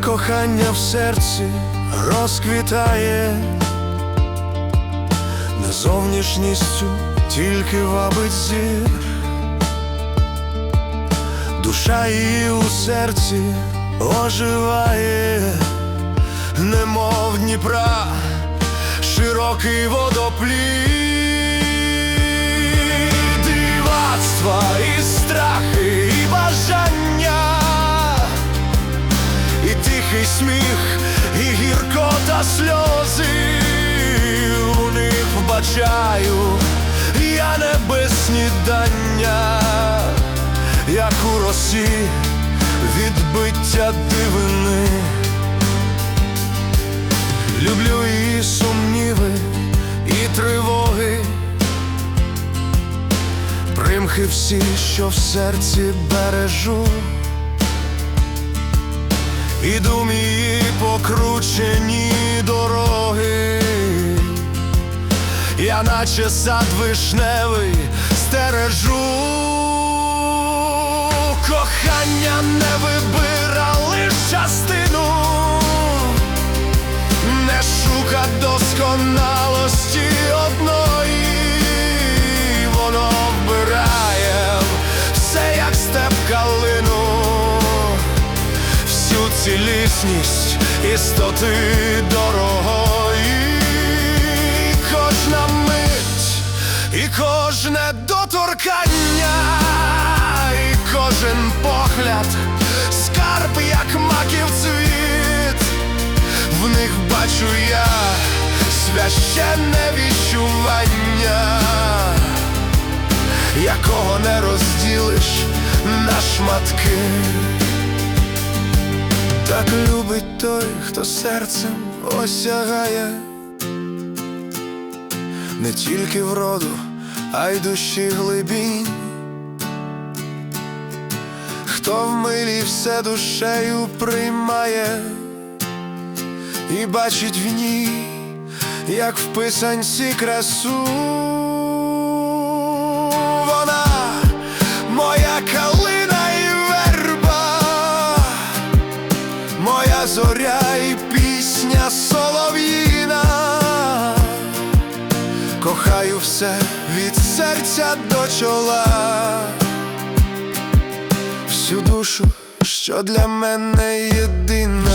кохання в серці розквітає, не зовнішністю тільки вабить зір, душа її у серці оживає, немов Дніпра, широкий водоплід, і сміх, і гіркота сльози у них вбачаю, я небесні дання, як у росі відбиття дивини. Люблю і сумніви, і тривоги, примхи всі, що в серці бережу. Іду мої покручені дороги, я наче сад вишневий стережу, кохання не цілісність істоти дорогої, кожна мить, і кожне доторкання, і кожен погляд, скарб, як маків цвіт, в них бачу я священне відчування, якого не розділиш на шматки. Так любить той, хто серцем осягає не тільки вроду, а й душі глибінь, хто в милі все душею приймає і бачить в ній, як в писанці красу. Кохаю все від серця до чола, всю душу, що для мене єдина.